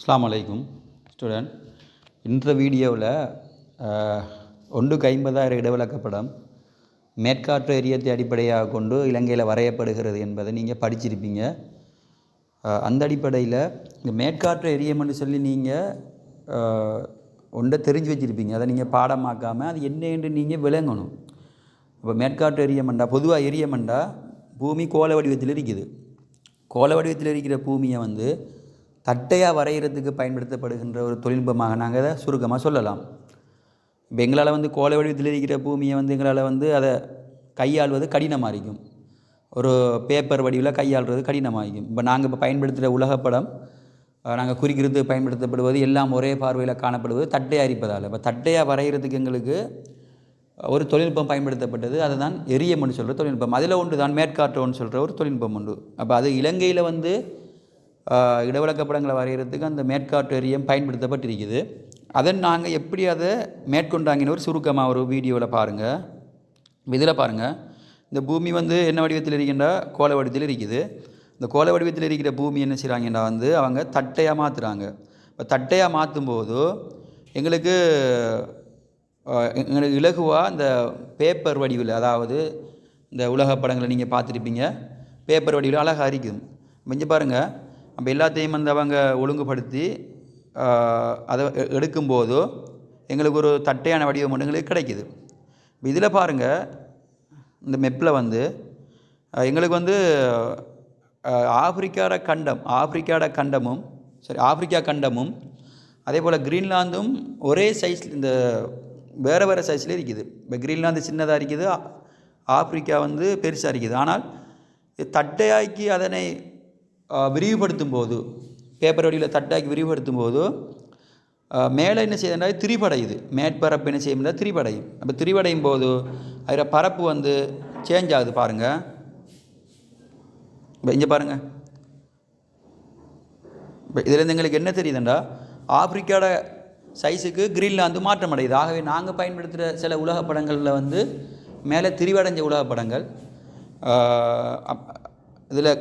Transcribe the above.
அஸ்லாம் அலைக்கும் ஸ்டூடெண்ட் இந்த வீடியோவில் ஒன்றுக்கு ஐம்பதாயிரம் இடவிளக்கப்படம் மேற்காற்று எரியத்தை அடிப்படையாக கொண்டு இலங்கையில் வரையப்படுகிறது என்பதை நீங்கள் படிச்சிருப்பீங்க. அந்த அடிப்படையில் இந்த மேற்காற்று எரியம்னு சொல்லி நீங்கள் ஒன்றை தெரிஞ்சு வச்சுருப்பீங்க. அதை நீங்கள் பாடமாக்காமல் அது என்னன்னு நீங்கள் விளங்கணும். இப்போ மேற்காற்று எரியமண்டா பொதுவாக எரியமண்டா பூமி கோல வடிவத்தில் இருக்குது. கோல வடிவத்தில் இருக்கிற பூமியை வந்து தட்டையாக வரைகிறதுக்கு பயன்படுத்தப்படுகின்ற ஒரு தொழில்நுட்பமாக நாங்கள் அதை சுருக்கமாக சொல்லலாம். இப்போ எங்களால் வந்து கோலை வடிவத்தில் இருக்கிற பூமியை வந்து எங்களால் வந்து அதை கையாள்வது கடினமாக இருக்கும். ஒரு பேப்பர் வடிவில் கையாளுறது கடினமாக இருக்கும். இப்போ நாங்கள் இப்போ பயன்படுத்துகிற உலகப்படம் நாங்கள் குறிக்கிறது பயன்படுத்தப்படுவது எல்லாம் ஒரே பார்வையில் காணப்படுவது தட்டையாக இருப்பதால். இப்போ தட்டையாக வரைகிறதுக்கு எங்களுக்கு ஒரு தொழில்நுட்பம் பயன்படுத்தப்பட்டது. அதுதான் எரியம்னு சொல்கிற தொழில்நுட்பம். அதில் ஒன்று தான் மேற்காற்றோன்னு சொல்கிற ஒரு தொழில்நுட்பம் உண்டு. அப்போ அது இலங்கையில் வந்து இடவிளக்கப்படங்களை இடவிலக்கப்படங்களை வரைகிறதுக்கு அந்த மேற்காட்டு எரியம் பயன்படுத்தப்பட்டிருக்குது. அதை நாங்கள் எப்படி அதை மேற்கொண்டாங்கன்னு ஒரு சுருக்கமாக ஒரு வீடியோவில் பாருங்கள் இதில் பாருங்கள் இந்த பூமி வந்து என்ன வடிவத்தில் இருக்கின்றா? கோல வடிவத்தில் இருக்குது. இந்த கோல வடிவத்தில் இருக்கிற பூமி என்ன செய்கிறாங்கன்னா வந்து அவங்க தட்டையாக மாற்றுறாங்க இப்போ தட்டையாக மாற்றும் போது எங்களுக்கு எங்களுக்கு இலகுவாக இந்த பேப்பர் வடிவில் அதாவது இந்த உலக படங்களை நீங்கள் பார்த்துருப்பீங்க. பேப்பர் வடிவில் அழகாக இருக்கும் மிஞ்ச பாருங்கள் அப்போ எல்லாத்தையும் வந்து அவங்க ஒழுங்குபடுத்தி அதை எ- எடுக்கும்போது எங்களுக்கு ஒரு தட்டையான வடிவம் ஒன்று எங்களுக்கு கிடைக்கிது. இதில் பாருங்கள் இந்த மெப்பில் வந்து எங்களுக்கு வந்து ஆப்பிரிக்காட கண்டம் ஆப்பிரிக்காட கண்டமும் சரி ஆப்பிரிக்கா கண்டமும் அதே போல் க்ரீன்லாந்தும் ஒரே சைஸ் இந்த வேறு வேறு சைஸில் இருக்குது. இப்போ க்ரீன்லாந்து சின்னதாக இருக்குது ஆப்பிரிக்கா வந்து பெருசாக இருக்குது. ஆனால் தட்டையாக்கி அதனை விரிவுபடுத்தும் போது பேப்பர் வடிவில் தட்டாக்கி விரிவுபடுத்தும் போது மேலே என்ன செய்யுதுன்னா திரிபடையுது. மேற்பரப்பு என்ன செய்யும்னா திரிபடையும். அப்போ திரிபடையும் போது அதில் பரப்பு வந்து சேஞ்ச் ஆகுது பாருங்கள் இப்போ இங்கே பாருங்கள் இப்போ இதுலேருந்து எங்களுக்கு என்ன தெரியுதுண்டா ஆப்பிரிக்காவோட சைஸுக்கு கிரீன்லாந்து மாற்றம் அடையுது. ஆகவே நாங்கள் பயன்படுத்துகிற சில உலக படங்களில் வந்து மேலே திரிவடைஞ்ச உலக படங்கள் இதில்